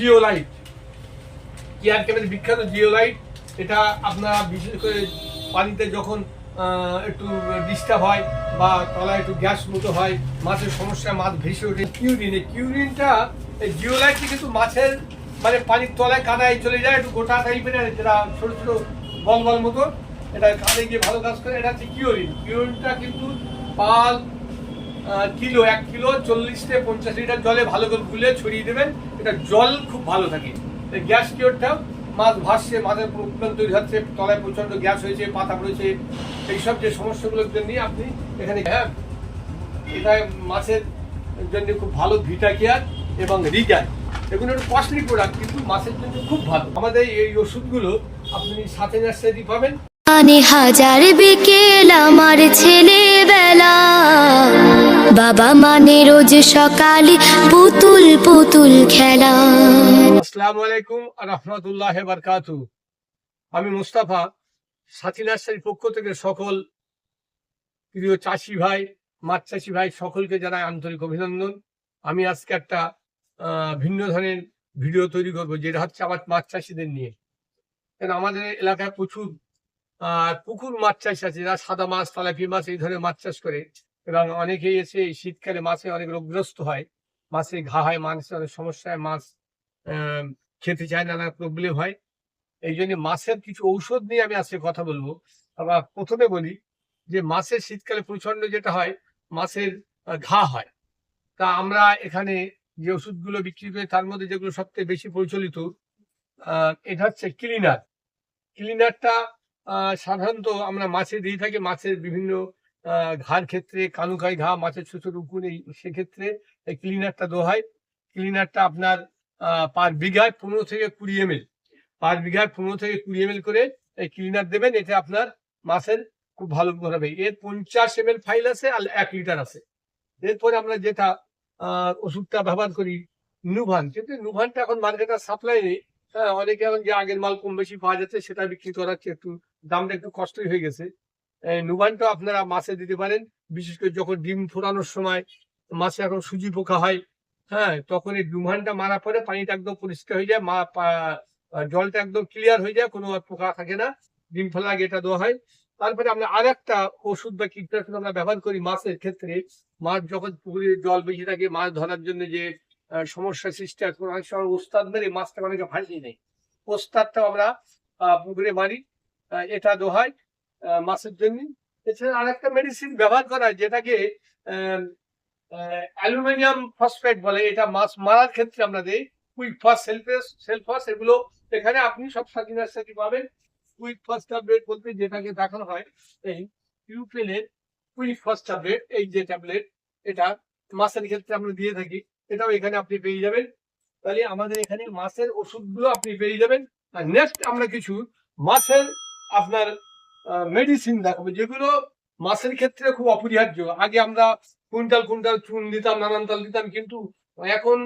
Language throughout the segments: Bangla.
জিওলাইট। কেয়ার ক্যামের বিখ্যাত জিওলাইট? এটা আপনারা বিশেষ করে পানিতে যখন একটু ডিস্টার্ব হয় বা তলায় একটু গ্যাস মতো হয়, মাছের সমস্যা মাছ ভেসে ওঠে। কিউরিন, এই কিউরিনটা, এই জিওলাইটটি কিন্তু মাছের মানে পানির তলায় কাদায় চলে যায়, একটু গোটা টাইপের যেটা ছোট ছোট বল বল মতো। এটা কাঁধে গিয়ে ভালো কাজ করে, এটা হচ্ছে কিউরিন। কিউরিনটা কিন্তু পাল কিলো, এক কিলো, চল্লিশ থেকে পঞ্চাশ লিটার জলে ভালো করে গুলে ছড়িয়ে দেবেন। এটা জল খুব ভালো থাকে। গ্যাস কিওরটা মাছ ভাসছে, মাছের প্রবলেম তৈরি হচ্ছে, তলায় প্রচণ্ড গ্যাস হয়েছে, পাতা পড়েছে। এইসব যে সমস্যাগুলোর জন্য আপনি এখানে হ্যাঁ এটা মাছের জন্য খুব ভালো ভিটা কেয়ার এবং রিগার। এগুলো একটু কস্টলি প্রোডাক্ট কিন্তু মাছের জন্য খুব ভালো। আমাদের এই ওষুধগুলো আপনি সাথে নার্সারি পাবেন। মানে হাজার বিকেল আমার ছেলেবেলা। বাবা মানে রোজ সকালে পুতুল পুতুল খেলা। আসসালামু আলাইকুম রহমতুল্লাহ বারকাতু। আমি মুস্তাফা, সাথী নার্সারির পক্ষ থেকে সকল প্রিয় চাষি ভাই, মাছ চাষি ভাই সকলকে জানাই আন্তরিক অভিনন্দন। আমি আজকে একটা ভিন্ন ধরনের ভিডিও তৈরি করব, যেটা হচ্ছে আমার মাছ চাষিদের নিয়ে। কেন, আমাদের এলাকায় প্রচুর আহ, পুকুর মাছ চাষ আছে যারা সাদা মাছ তালাপি মাছ এই ধরনের মাছ চাষ করে। এবং অনেকেই এসে এই শীতকালে মাছে অনেক রোগগ্রস্ত হয়। মাছে ঘা হয় মাছের অনেক সমস্যা হয় মাছ খেতে চায় নানা প্রবলেম হয়। এই জন্য মাছের কিছু ঔষধ নিয়ে আমি আজকে কথা বলব। আবার প্রথমে বলি যে মাছের শীতকালে প্রচণ্ড যেটা হয় মাছের ঘা হয়। তা আমরা এখানে যে ওষুধগুলো বিক্রি করি তার মধ্যে যেগুলো সবচেয়ে বেশি প্রচলিত এটা হচ্ছে ক্লিনার। ক্লিনারটা সাধারণত আমরা মাছে দিয়ে থাকি, মাছের বিভিন্ন ঘার ক্ষেত্রে, কানুকাই ঘা, মাছের ছোট উকুন, এই সেক্ষেত্রে এই ক্লিনারটা দেওয়া হয়। ক্লিনারটা আপনার পার বিঘায় পনেরো থেকে কুড়ি এম এল। পার বিঘায় পনেরো থেকে কুড়ি এম করে এই ক্লিনার দেবেন, এতে আপনার মাছের খুব ভালো উপকার হবে। এর পঞ্চাশ এম ফাইল আছে আর এক লিটার আছে। এরপরে আমরা যেটা ওষুধটা ব্যবহার করি নুভান কিন্তু নুভানটা এখন মার্কেটে সাপ্লাই নেই। হ্যাঁ অনেকে এখন যে আগের মাল কম বেশি পাওয়া যাচ্ছে, সেটা বিক্রি করাচ্ছে একটু দামটা একটু কষ্টই হয়ে গেছে। এই নুভানটা আপনারা মাছে দিতে পারেন, বিশেষ করে যখন ডিম ফোটানোর সময় মাছে এখন সুজি পোকা হয় হ্যাঁ তখন এই নুভানটা মারা পরে পানিটা একদম পরিষ্কার হয়ে যায়, মা জলটা একদম ক্লিয়ার হয়ে যায়, কোনো পোকা থাকে না। ডিম ফেলা আগে এটা দেওয়া হয়। তারপরে আমরা আর একটা ওষুধ বা কীটনাশক আমরা ব্যবহার করি মাছের ক্ষেত্রে। মাছ যখন পুকুরে জল বেশি থাকে, মাছ ধরার জন্য যে সমস্যা সৃষ্টি হয় অনেক সময় ওস্তাদ মেরে মাছটা অনেকে ভাসিয়ে নেই ওস্তাদটাও আমরা পুকুরে মারি। এটা আহ, মাছের জন্য। এছাড়া আরেকটা মেডিসিন ব্যবহার করা হয় যেটাকে অ্যালুমিনিয়াম ফসফেট বলে এটা মাছ মারার ক্ষেত্রে আমরা দিই। কুইক ফাস সেলফেস সেলফাস এগুলো এখানে আপনি সব নার্সারি পাবেন। কুইক ফাস্ট ট্যাবলেট বলতে যেটাকে দেখানো হয় এই ইউপেলের কুইক ফাস্ট ট্যাবলেট এই যে ট্যাবলেট এটা মাছের ক্ষেত্রে আমরা দিয়ে থাকি। এটাও এখানে আপনি পেয়ে যাবেন। তাহলে আমাদের এখানে মাছের ওষুধগুলো আপনি পেয়ে যাবেন। আর নেক্সট আমরা কিছু মাছের আপনার মেডিসিন দেখাবো, যেগুলো মাছের ক্ষেত্রে খুব অপরিহার্য। আগে আমরা কুইন্টাল কুইন্টাল চুন দিতাম, নানান তাল দিতাম, কিন্তু এখন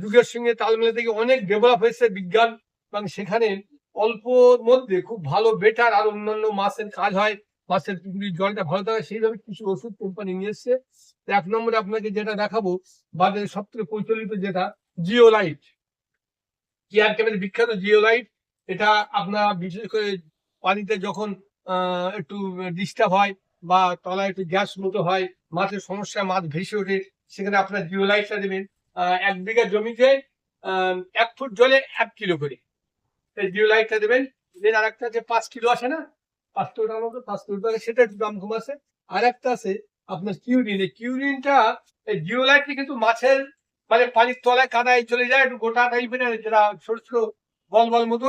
যুগের সঙ্গে তাল মেলে থেকে অনেক ডেভেলপ হয়েছে বিজ্ঞান, এবং সেখানে অল্প মধ্যে খুব ভালো বেটার আর অন্যান্য মাছের কাজ হয়, মাছের পুকুরির জলটা ভালো থাকে, সেইভাবে কিছু ওষুধ কোম্পানি নিয়ে এসছে। এক নম্বরে আপনাকে যেটা দেখাবো, বাজারে সব থেকে প্রচলিত যেটা জিওলাইট কেয়ার ক্যামের বিখ্যাত জিওলাইট এটা আপনার বিশেষ করে পানিতে যখন একটু ডিস্টার্ব হয় বা তলায় একটু গ্যাস মতো হয়, মাছের সমস্যা, মাছ ভেসে ওঠে, সেখানে আপনার জিওলাইটটা দেবেন। এক বিঘা জমিতে এক ফুট জলে এক কিলো করে। জিওলাইটটা দেবেন, দেন আর একটা যে পাঁচ কিলো আসে না? পাঁচ কিলোটার মতো, পাঁচ কিলো টাকা সেটা একটু দাম কম আছে আর একটা আছে আপনার কিউরিন, এই কিউরিনটা, এই জিওলাইটটা কিন্তু মাছের মানে পানির তলায় কাদায় চলে যায়, একটু গোটা টাইপের যেটা ছোট ছোট বল বল মতো।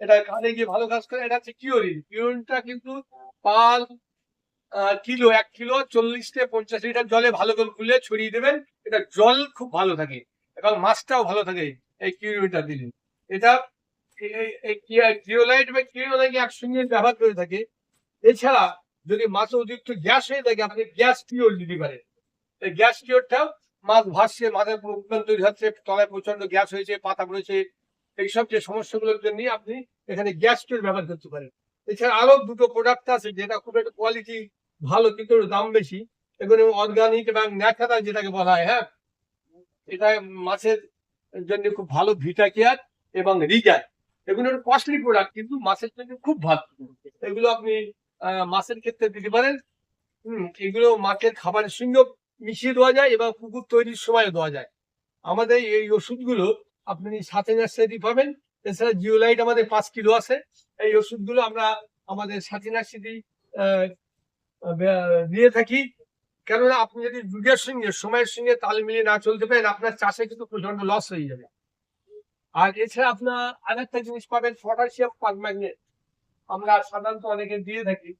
এটা কাঁধে গিয়ে ভালো কাজ করে, এটা হচ্ছে কিউরিন কিউরিনটা কিন্তু পাল কিলো, এক কিলো, চল্লিশ থেকে পঞ্চাশ লিটার জলে ভালো করে গুলে ছড়িয়ে দেবেন। এটা জল খুব ভালো থাকে, এবং মাছটাও ভালো থাকে এই কিউরিনটা দিলে। এটা জিওলাইট বা কিউরিন একসঙ্গে ব্যবহার করে থাকে। এছাড়া যদি মাছ অতিরিক্ত গ্যাস হয়ে থাকে আপনি গ্যাস কিওর দিতে পারেন এই গ্যাস কিওরটাও মাছ ভাসছে, মাথায় তৈরি হচ্ছে, তলায় প্রচণ্ড গ্যাস হয়েছে, পাতা পড়েছে এইসব যে সমস্যাগুলোর জন্য আপনি এখানে গ্যাস কিওর ব্যবহার করতে পারেন। এছাড়া আরও দুটো প্রোডাক্ট আছে যেটা খুব একটা কোয়ালিটি ভালো কিন্তু দাম বেশি। এগুলো অর্গানিক এবং ন্যাচারাল যেটাকে বলা হয় হ্যাঁ? এটা মাছের জন্য খুব ভালো ভিটা কেয়ার এবং রিজার এগুলো কস্টলি প্রোডাক্ট কিন্তু মাছের জন্য খুব ভালো। এগুলো আপনি মাছের ক্ষেত্রে দিতে পারেন। হম, এগুলো মাছের খাবারের সঙ্গেও মিশিয়ে দেওয়া যায় এবং পুকুর তৈরির সময় দেওয়া যায়। আমাদের এই ওষুধগুলো আপনি সাথে নার্সারি পাবেন। এছাড়া জিওলাইট আমাদের পাঁচ কিলো আছে। এই ওষুধগুলো আমরা আমাদের সাথে নার্সারি দিয়ে থাকি। কেননা আপনি যদি যুগের সঙ্গে, সময়ের সঙ্গে তাল মিলিয়ে না চলতে পারেন, আপনার চাষে কিন্তু প্রচণ্ড লস হয়ে যাবে। আর এছাড়া আপনার আরেকটা জিনিস পাবেন, পটাশিয়াম পারম্যাগনেট। আমরা সাধারণত অনেকে দিয়ে থাকি,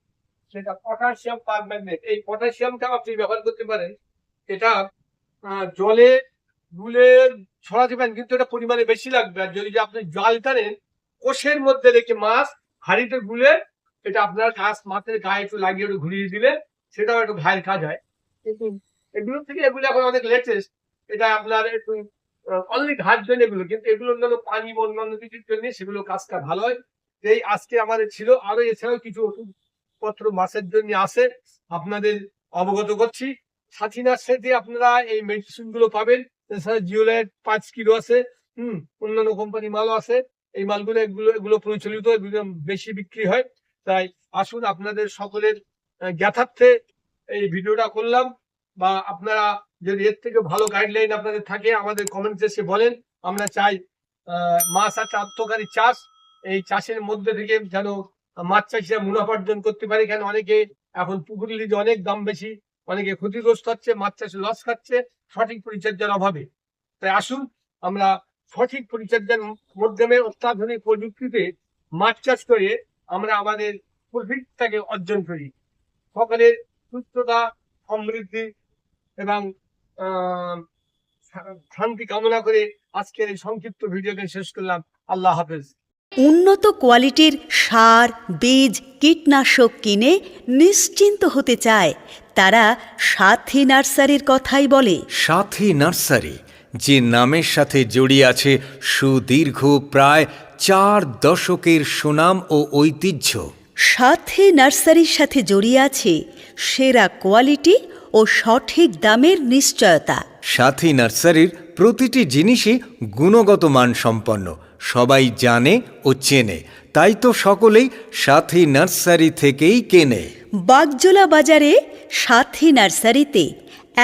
সেটা পটাশিয়াম পারম্যাগনেট। এই পটাশিয়ামটা আপনি ব্যবহার করতে পারেন, এটা জলে গুলে ছড়াতে পারেন কিন্তু এটা পরিমাণে বেশি লাগবে। আর যদি আপনি জল টানেন কোষের মধ্যে রেখে মাছ হাড়িতে গুলে এটা আপনার গাছ মাছের গায়ে একটু লাগিয়ে একটু ঘুরিয়ে দিলে সেটাও একটু ভাইয়ের কাজ হয়। কিন্তু এগুলো থেকে এগুলো এখন অনেক লেটেস্ট এটা আপনার একটু অনলি ঘাট জন্য এগুলো কিন্তু এগুলো অন্যান্য পানি বা অন্যান্য কিছুর জন্য সেগুলো কাজটা ভালো হয়। এই আজকে আমাদের ছিল আরও এছাড়াও কিছু ওষুধপত্র মাছের জন্য আসে আপনাদের অবগত করছি। সাথী নার্সারিতে আপনারা এই মেডিসিনগুলো পাবেন। এছাড়া জিওলাইট পাঁচ কিলো আছে, হম, অন্যান্য কোম্পানি মালও আছে। এই মালগুলো এগুলো এগুলো প্রচলিত বেশি বিক্রি হয়। তাই আসুন আপনাদের সকলের জ্ঞাতার্থে এই ভিডিওটা করলাম বা আপনারা যদি এর থেকে ভালো গাইডলাইন আপনাদের থাকে, আমাদের কমেন্টস এসে বলেন। আমরা চাই মাছ একটা আত্মকারী চাষ, এই চাষের মধ্যে থেকে যেন মাছ চাষিরা মুনাফা অর্জন করতে পারে। কেন? অনেকে এখন পুকুর লিজে অনেক দাম বেশি, অনেকে ক্ষতিগ্রস্ত হচ্ছে, মাছ চাষে লস খাচ্ছে। সঠিক পরিচর্যার অভাবে। তাই আসুন আমরা সঠিক পরিচর্যার মাধ্যমে অত্যাধুনিক প্রযুক্তিতে মাছ চাষ করে আমরা আমাদের প্রফিটটাকে অর্জন করি। সকলের সুস্থতা, সমৃদ্ধি এবং শান্তি কামনা করে আজকের এই সংক্ষিপ্ত ভিডিওকে শেষ করলাম। আল্লাহ হাফেজ। উন্নত কোয়ালিটির সার বীজ কীটনাশক কিনে নিশ্চিন্ত হতে চায়। তারা সাথী নার্সারির কথাই বলে। সাথী নার্সারি যে নামের সাথে জড়িয়ে আছে সুদীর্ঘ প্রায় চার দশকের সুনাম ও ঐতিহ্য। সাথী নার্সারির সাথে জড়িয়ে আছে সেরা কোয়ালিটি ও সঠিক দামের নিশ্চয়তা। সাথী নার্সারির প্রতিটি জিনিসই গুণগত মান সম্পন্ন সবাই জানে ও চেনে। তাই তো সকলেই সাথী নার্সারি থেকেই কেনে। বাগজোলা বাজারে সাথী নার্সারিতে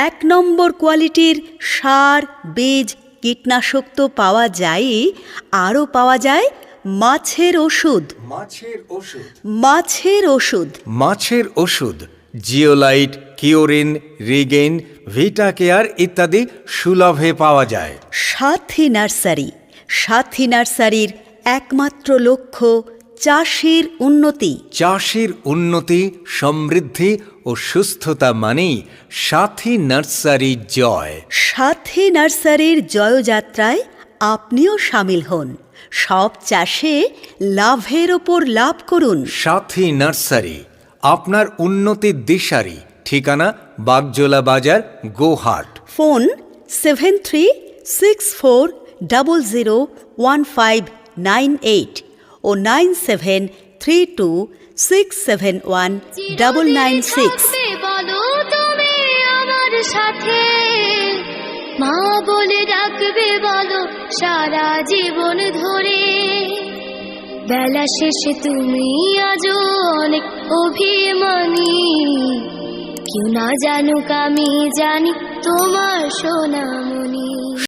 এক নম্বর কোয়ালিটির সার বীজ কীটনাশক তো পাওয়া যায়ই আরও পাওয়া যায় মাছের ওষুধ। মাছের ওষুধ। মাছের ওষুধ। মাছের ওষুধ জিওলাইট কিওরিন রিগেন ভিটা কেয়ার ইত্যাদি সুলভে পাওয়া যায়। সাথী নার্সারি। সাথী নার্সারির একমাত্র লক্ষ্য চাষির উন্নতি। চাষের উন্নতি সমৃদ্ধি ও সুস্থতা মানেই সাথী নার্সারি জয়। সাথী নার্সারির জয়যাত্রায় আপনিও সামিল হন। সব চাষে লাভের ওপর লাভ করুন। সাথী নার্সারি আপনার উন্নতির দিশারি। ঠিকানা বাগজোলা বাজার Gohat. Phone seven three six four double zero one five nine eight o nine seven three two six seven one double nine six সাথে। মা বলে ডাকবে বলো সারা জীবন ধরে। বেলা শেষে তুমি আজও অনেক অভিমানী। কেউ না জানুক আমি জানি তোমার সোনামণি।